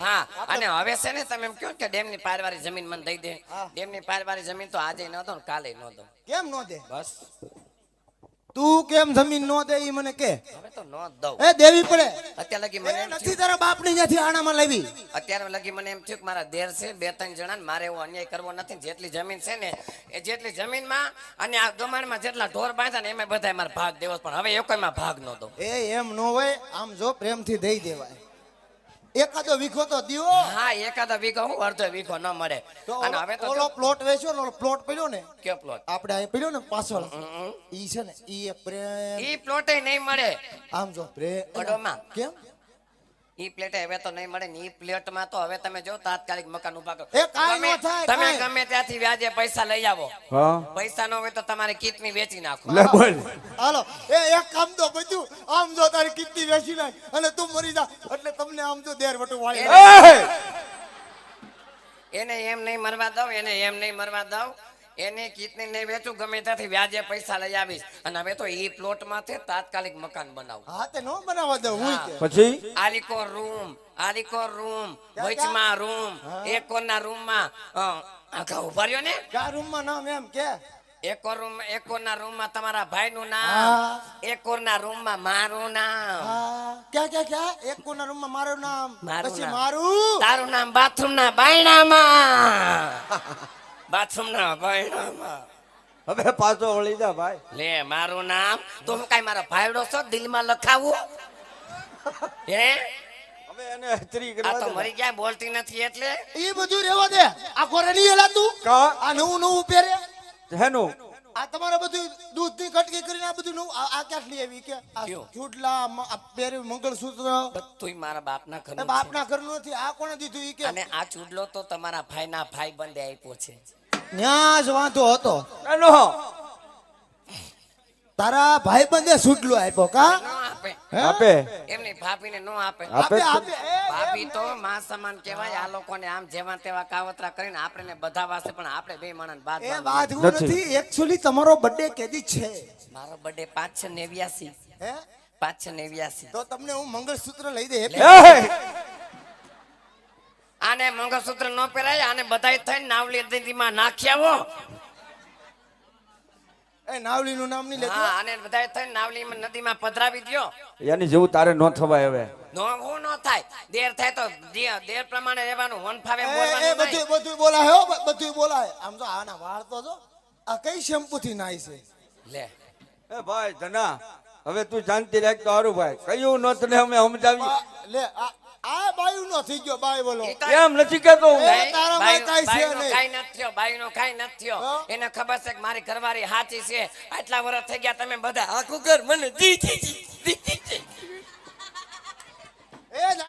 હા અને હવે છે ને તમે એમ કહો કે ડેમની પારવારી જમીન મને દઈ દે. ડેમની પારવારી જમીન તો આજે ન દો ને કાલે ન દો કેમ નો દે બસ. તું કેમ જમીન નો દે ઈ મને કે. હવે તો નો દઉં. એ દેવી પડે. અત્યારે લગી મને એ નથી તારા બાપની ત્યાંથી આણામાં લાવી. અત્યારે લગી મને એમ થયું કે મારા દેર છે બે ત્રણ જણા મારે એવો અન્યાય કરવો નથી જેટલી જમીન છે ને એ જેટલી જમીનમાં અને આ ગમાણમાં જેટલા ઢોર બાંધ્યા ને એમાં બધા મારે ભાગ દેવો પણ હવે એકોયમાં ભાગ નો દો એ એમ નો હોય આમ જો પ્રેમથી દઈ દેવાય. એકાદો વીઘો તો દિયો હા એકાદો વીઘો હું અડધો વીઘો ન મળે. અને ઓલો- હવે તો ઓલો પ્લોટ વેચ્યો ને ઓલો પ્લોટ પડ્યો ને કે પ્લોટ આપણે અહીં પડ્યો ને પાછળ. ઈ છે ને ઈ પ્રેમ. ઈ પ્લોટે નહીં મળે. આમ જો પ્રેમ. કેમ? ઈ પ્લેટે હવે તો નહીં મળે ને ઈ પ્લેટમાં તો હવે તમે જો તાત્કાલિક મકાન ઊભા કરો. એ કાંઈ તમે થાય, તમે ગમે ત્યાંથી વ્યાજે પૈસા લઈ આવો. હા. પૈસા ન હોય તો તમારે કીટની વેચી નાખો. લે બોલ. હાલો એ એક કામ તો બધું. આમ જો તારી કિડની વેચી નાખ અને તું મરી જા. એટલે તમને આમ જો દેર વટુ વાળી એ! એને એમ નહીં મરવા દઉં એને એમ નહીં મરવા દઉં. એને કીટની નહીં વેચું ગમે ત્યાંથી વ્યાજે પૈસા લઈ આવીશ. અને હવે તો ઈ પ્લોટમાંથી તાત્કાલિક મકાન બનાવું. હા તે નો બનાવવા દઉં હું પછી? આલિકો રૂમ આલિકો રૂમ વચમાં રૂમ એક કોના રૂમમાં આખા ઊભા રહ્યો ને? કા રૂમમાં નામ એમ કે? એકોર રૂમ એક કોરના રૂમમાં તમારા ભાઈનું નામ એકોરના એક કોરના રૂમમાં મારું નામ. ક્યાં ક્યાં ક્યાં? એક કોના રૂમમાં મારું નામ. મારું પછી મારું? તારું નામ બાથરૂમના બાયણામાં. બાથરૂમના બાયણામાં હવે પાછો વળી જા ભાઈ. લે મારું નામ? તો હું કાંઈ મારા ભાઈડો છો? દિલમાં લખાવું? હે? હવે એને સ્ત્રી આ તો. મરી ગયા બોલતી નથી એટલે? એ બધું રેવા દે. આ કોરે નહીં હેલાતું? કા? આ નવું નવું પહેરે? હેનું? આ તમારે બધું દૂધની કટકી કરીને આ બધું આ કેટલી ક્યાંથી આવી? કે? ચૂડલા મ- મંગળસૂત્ર. બધુંય મારા બાપના ઘર. બાપના ઘરનું નથી. આ કોણે દીધું ઈ કે અને આ ચૂડલો તો તમારા ભાઈના ભાઈ બંધે આપ્યો છે. ન્યા જ વાંધો હતો. એનો તારા ભાઈ બંધે ચૂડલો આપ્યો કા? ન આપે. આપે. એમની ભાભીને નો આપે. આપે ભાભી તો માં સમાન કહેવાય આ લોકોને આમ જેવા તેવા કાવતરા કરીને આપણે બધા વાસે પણ આપણે બે માણસ બાદ એ વાત નથી. એક્ચ્યુઅલી તમારો બર્થડે કેદી છે? મારો બર્થડે પાંચ છ નેવ્યાસી. હે? પાંચ છ નેવ્યાસી. તો તમને હું મંગળસૂત્ર લઈ દે આને મંગળસૂત્ર ન પહેરાય આને બધાય થઈને નાવલી નદીમાં નાખ્યા આવો એ નાવલી નું નામ નહીં લેતો હા. આને બધાય થઈને નાવલી નદીમાં પધરાવી દ્યો. એની જેવું તારે ન થવાય હવે. નો હું ન થાય. દેર થાય તો દેર પ્રમાણે રહેવાનું વન ફાવે એ, એ બોલવાનું બધું બધું બોલાય હો બધું બોલાય. આમ તો આના વાળ તો જો. આ કઈ શેમ્પુ થી નાય છે? લે. એ ભાઈ ધના હવે તું શાંતિ રાખ તો સારું ભાઈ. કયું ન તને અમે સમજાવી લે આ બાયુ નો ગયો બાય બોલો. એમ નથી કેતો હું. તારા કાઈ છે નહીં. કાઈ નથી બાયુ નો કાઈ નથી એને ખબર છે કે મારી ઘરવાળી સાચી છે. આટલા વર્ષ થઈ ગયા તમે બધા આખું ઘર મને જી જી જી જી જી